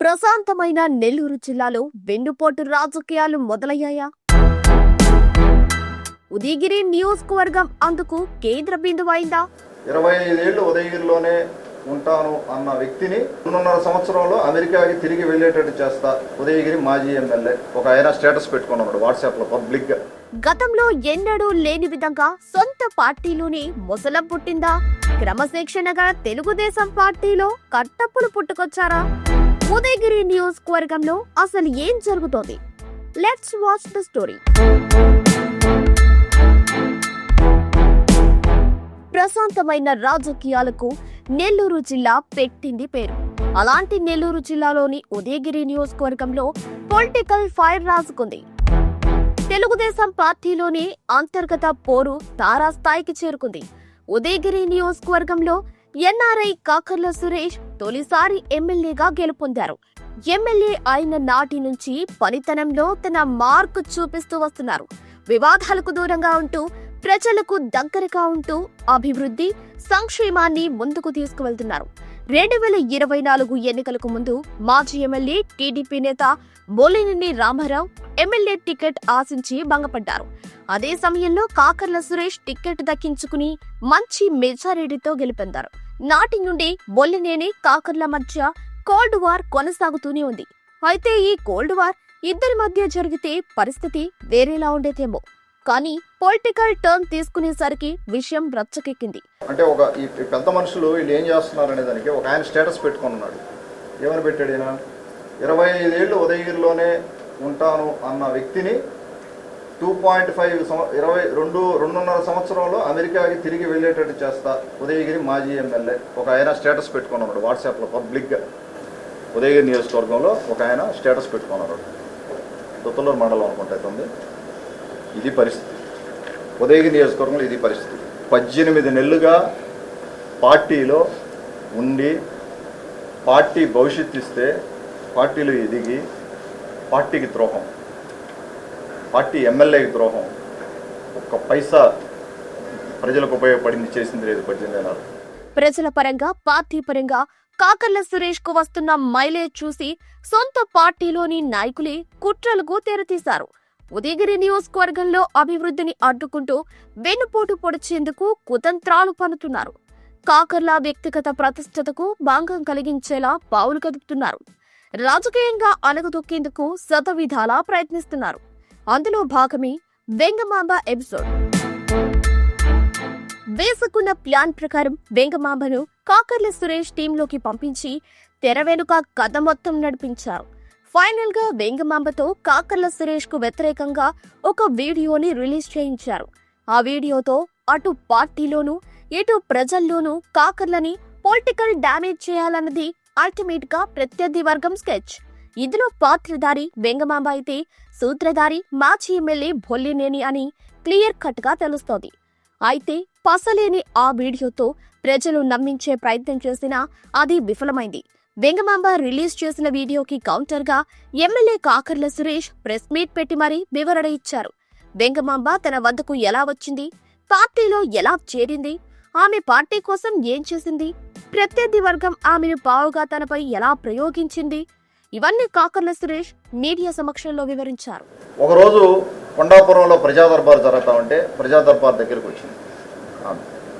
ప్రశాంతమైన నెల్లూరు జిల్లాలో వెన్నుపోటు రాజకీయాలు మొదలయ్యాయా? ఉదయగిరి నియోజకవర్గం అందుకు కేంద్ర బిందువైందా ఇరవై ఐదేళ్ళు ఉదయగిరిలోనే ఉంటాను అన్న వ్యక్తిని రెండున్నర సంవత్సరంలో అమెరికాకి తిరిగి వెళ్ళేటట్టు చేస్తా ఉదయగిరి మాజీ ఎమ్మెల్యే. ఒక ఆయన స్టేటస్ పెట్టుకున్నాడు వాట్సాప్లో పబ్లిక్గా. గతంలో ఎన్నడూ లేని విధంగా సొంత పార్టీలోనే ముసలం పుట్టిందా? క్రమశిక్షణగా తెలుగుదేశం పార్టీలో కట్టప్పులు పుట్టుకొచ్చారా? ఉదయగిరి నియోజకవర్గంలో అసలు ఏం జరుగుతోంది? లెట్స్ వాచ్ ద స్టోరీ ప్రశాంతమైన రాజకీయాలకు నెల్లూరు జిల్లా పెట్టింది పేరు. అలాంటి నెల్లూరు జిల్లాలోని ఉదయగిరి నియోజకవర్గంలో పొలిటికల్ ఫైర్ రాసుకుంది తెలుగుదేశం పార్టీలోని అంతర్గత పోరు తారాస్థాయికి చేరుకుంది. ఉదయగిరి నియోజకవర్గంలో ఎన్ఆర్ఐ కాకర్ల సురేష్ తొలిసారి ఎమ్మెల్యేగా గెలుపొందారు. ఎమ్మెల్యే అయిన నాటి నుంచి పనితనంలో తన మార్కు చూపిస్తూ వస్తున్నారు. వివాదాలకు దూరంగా ఉంటూ ప్రజలకు దగ్గరగా ఉంటూ అభివృద్ధి సంక్షేమాన్ని ముందుకు తీసుకువెళ్తున్నారు. రెండు వేల ఇరవై నాలుగు ఎన్నికలకు ముందు మాజీ ఎమ్మెల్యే టీడీపీ నేత బోలినేని రామారావు ఎమ్మెల్యే టికెట్ ఆశించి భంగపడ్డారు. అదే సమయంలో కాకర్ల సురేష్ టికెట్ దక్కించుకుని మంచి మెజారిటీతో గెలుపొందారు. నాటి నుండి బొల్లినేని కాకర్ల మధ్య కోల్డ్ వార్ కొనసాగుతూనే ఉంది. అయితే ఈ కోల్డ్ వార్ ఇద్దరి మధ్య జరిగితే పరిస్థితి వేరేలా ఉండేదేమో. కానీ పొలిటికల్ టర్న్ తీసుకునేసరికి విషయం రచ్చకెక్కింది. అంటే ఒక ఈ పెద్ద మనుషులు వీళ్ళు ఏం చేస్తున్నారు అనే దానికి ఒక ఆయన స్టేటస్ పెట్టుకొని ఉన్నాడు. ఏమని పెట్టాడు ఈయన? ఇరవై ఐదేళ్ళు ఉదయగిరిలోనే ఉంటాను అన్న వ్యక్తిని టూ పాయింట్ ఫైవ్ ఇరవై రెండు రెండున్నర సంవత్సరంలో అమెరికాకి తిరిగి వెళ్ళేటట్టు చేస్తా ఉదయగిరి మాజీ ఎమ్మెల్యే. ఒక ఆయన స్టేటస్ పెట్టుకున్నాడు వాట్సాప్లో పబ్లిక్గా. ఉదయగిరి నియోజకవర్గంలో ఒక ఆయన స్టేటస్ పెట్టుకున్నాడు. దుత్తలూరు మండలం అనుకుంటుంది ఇది పరిస్థితి. ఉదయగిరి నియోజకవర్గంలో ఇది పరిస్థితి. పద్దెనిమిది నెలలుగా పార్టీలో ఉండి పార్టీ భవిష్యత్తు ఇస్తే పార్టీలో ఎదిగి పార్టీకి ద్రోహం. పార్టీ ఎమ్మెల్యేకి ద్రోహం. ఒక్క పైసా ప్రజలకు ఉపయోగపడింది చేసింది లేదు పద్దెనిమిది ప్రజల పరంగా పార్టీ పరంగా కాకర్ల సురేష్కు వస్తున్న మైలేజ్ చూసి సొంత పార్టీలోని నాయకులే కుట్రలకు తెరతీశారు ఉదయగిరి నియోజకవర్గంలో అభివృద్ధిని అడ్డుకుంటూ వెన్నుపోటు పొడిచేందుకు కుతంత్రాలు పనుతున్నారు కాకర్ల వ్యక్తిగత ప్రతిష్టతకు భంగం కలిగించేలా పావులు కదుపుతున్నారు. రాజకీయంగా అణగదొక్కేందుకు శతవిధాలా ప్రయత్నిస్తున్నారు. అందులో భాగమే వెంగమాంబ ఎపిసోడ్ వేసుకున్న ప్లాన్ ప్రకారం వెంగమాంబను కాకర్ల సురేష్ టీంలోకి పంపించి తెర వెనుక కథ మొత్తం నడిపించారు. ఫైనల్గా వెంగమాంబతో కాకర్ల సురేష్కు వ్యతిరేకంగా ఒక వీడియోని రిలీజ్ చేయించారు. ఆ వీడియోతో అటు పార్టీలోనూ ఇటు ప్రజల్లోనూ కాకర్లని పొలిటికల్ డ్యామేజ్ చేయాలన్నది అల్టిమేట్గా ప్రత్యర్థి వర్గం స్కెచ్. ఇందులో పాత్రధారి బెంగమాంబ అయితే సూత్రధారి మాజీ ఎమ్మెల్యే బొల్లినేని అని క్లియర్ కట్గా తెలుస్తోంది. అయితే పసలేని ఆ వీడియోతో ప్రజలు నమ్మించే ప్రయత్నం చేసినా అది విఫలమైంది. వెంగమాంబ రిలీజ్ చేసిన వీడియోకి కౌంటర్గా MLA Kakarla Suresh press meet పెట్టి మరీ వివరణ ఇచ్చారు. వెంగమాంబ తన వద్దకు ఎలా వచ్చింది? పార్టీలో ఎలా చేరింది? ఆమె పార్టీ కోసం ఏం చేసింది? ప్రత్యర్థి వర్గం ఆమెను పావుగా తనపై ఎలా ప్రయోగించింది? ఇవన్నీ కాకర్ల సురేష్ మీడియా సమక్షంలో వివరించారు. ఒకరోజు కొండాపురంలో ప్రజా దర్బార్ జరుగుతూ ఉంటే ప్రజా దర్బార్ దగ్గరికి వచ్చింది.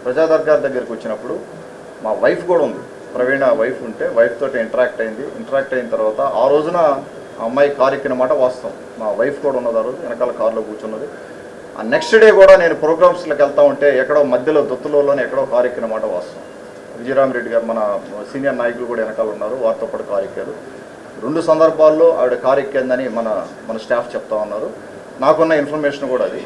ప్రజా దర్బార్ దగ్గరికి వచ్చినప్పుడు మా వైఫ్ కూడా ఉంది. ప్రవీణ వైఫ్ ఉంటే వైఫ్ తోటి ఇంటరాక్ట్ అయింది. ఇంటరాక్ట్ అయిన తర్వాత ఆ రోజున ఆ అమ్మాయి కారు ఎక్కినమాట వాస్తవం. మా వైఫ్ కూడా ఉన్నది ఆ రోజు వెనకాల కారులో కూర్చున్నది. ఆ నెక్స్ట్ డే కూడా నేను ప్రోగ్రామ్స్లోకి వెళ్తా ఉంటే ఎక్కడో మధ్యలో దొత్తులోనే ఎక్కడో కారు ఎక్కినమాట వాస్తవం. విజయరామరెడ్డి గారు మన సీనియర్ నాయకులు కూడా వెనకాల ఉన్నారు. వారితో పాటు కారు ఎక్కారు. రెండు సందర్భాల్లో ఆవిడ కారు ఎక్కిందని మన మన స్టాఫ్ చెప్తా ఉన్నారు. నాకున్న ఇన్ఫర్మేషన్ కూడా అది.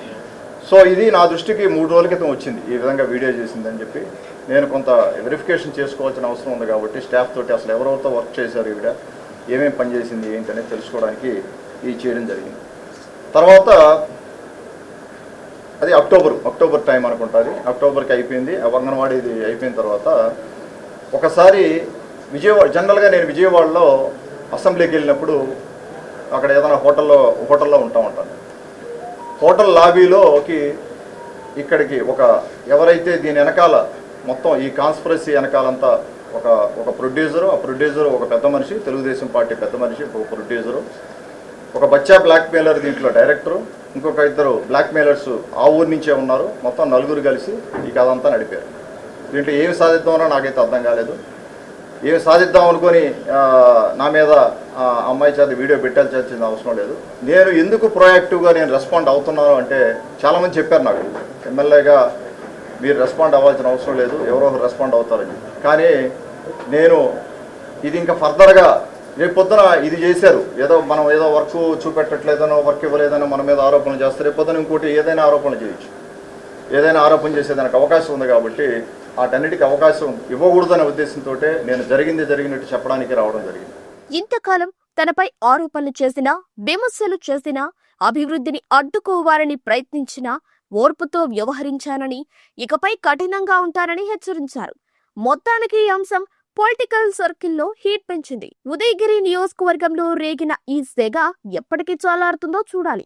సో ఇది నా దృష్టికి మూడు రోజుల క్రితం వచ్చింది ఈ విధంగా వీడియో చేసిందని చెప్పి. నేను కొంత వెరిఫికేషన్ చేసుకోవాల్సిన అవసరం ఉంది కాబట్టి స్టాఫ్ తోటి అసలు ఎవరెవరితో వర్క్ చేశారు ఈవిడ ఏమేమి పనిచేసింది ఏంటి అనేది తెలుసుకోవడానికి ఇది చేయడం జరిగింది. తర్వాత అది అక్టోబర్ అక్టోబర్ టైం అనుకుంటుంది. అక్టోబర్కి అయిపోయింది అంగన్వాడీది అయిపోయిన తర్వాత ఒకసారి విజయవాడ జనరల్గా నేను విజయవాడలో అసెంబ్లీకి వెళ్ళినప్పుడు అక్కడ ఏదైనా హోటల్లో హోటల్లో ఉంటా ఉంటాను. హోటల్ లాబీలోకి ఇక్కడికి ఒక ఎవరైతే దీని వెనకాల మొత్తం ఈ కాన్స్పరసీ వెనకాలంతా ఒక ఒక ప్రొడ్యూసరు ఆ ప్రొడ్యూసర్ ఒక పెద్ద మనిషి తెలుగుదేశం పార్టీ పెద్ద మనిషి ఒక ప్రొడ్యూసరు ఒక బచ్చా బ్లాక్ మెయిలర్ దీంట్లో డైరెక్టరు ఇంకొక ఇద్దరు బ్లాక్ మెయిలర్స్ ఆ ఊరి నుంచే ఉన్నారు. మొత్తం నలుగురు కలిసి ఈ కథ అంతా నడిపారు. దీంట్లో ఏమి సాధిద్దామనో నాకైతే అర్థం కాలేదు. ఏమి సాధిద్దాం అనుకొని నా మీద అమ్మాయి చేత వీడియో పెట్టాల్సిన అవసరం లేదు. నేను ఎందుకు ప్రొయాక్టివ్గా నేను రెస్పాండ్ అవుతున్నాను అంటే చాలామంది చెప్పారు నాకు. ఎమ్మెల్యేగా మీరు రెస్పాండ్ అవ్వాల్సిన అవసరం లేదు ఎవరో ఒకరు రెస్పాండ్ అవుతారని. కానీ నేను ఇది ఇంకా ఫర్దర్గా రేపు పొద్దున ఇది చేశారు. ఏదో మనం ఏదో వర్క్ చూపెట్టట్లేదనో వర్క్ ఇవ్వలేదనో మన మీద ఆరోపణలు చేస్తారు. రేపు పొద్దున ఇంకోటి ఏదైనా ఆరోపణలు చేయొచ్చు. ఏదైనా ఆరోపణ చేసేదానికి అవకాశం ఉంది కాబట్టి వాటన్నిటికీ అవకాశం ఇవ్వకూడదనే ఉద్దేశంతో నేను జరిగింది జరిగినట్టు చెప్పడానికి రావడం జరిగింది. ఇంతకాలం తనపై ఆరోపణలు చేసినా విమర్శలు చేసినా అభివృద్ధిని అడ్డుకోవాలని ప్రయత్నించినా ఓర్పుతో వ్యవహరించానని ఇకపై కఠినంగా ఉంటానని హెచ్చరించారు. మొత్తానికి ఈ అంశం పొలిటికల్ సర్కిల్లో హీట్ పెంచింది. ఉదయగిరి నియోజకవర్గంలో రేగిన ఈ సెగ ఎప్పటికి చాలారుతుందో చూడాలి.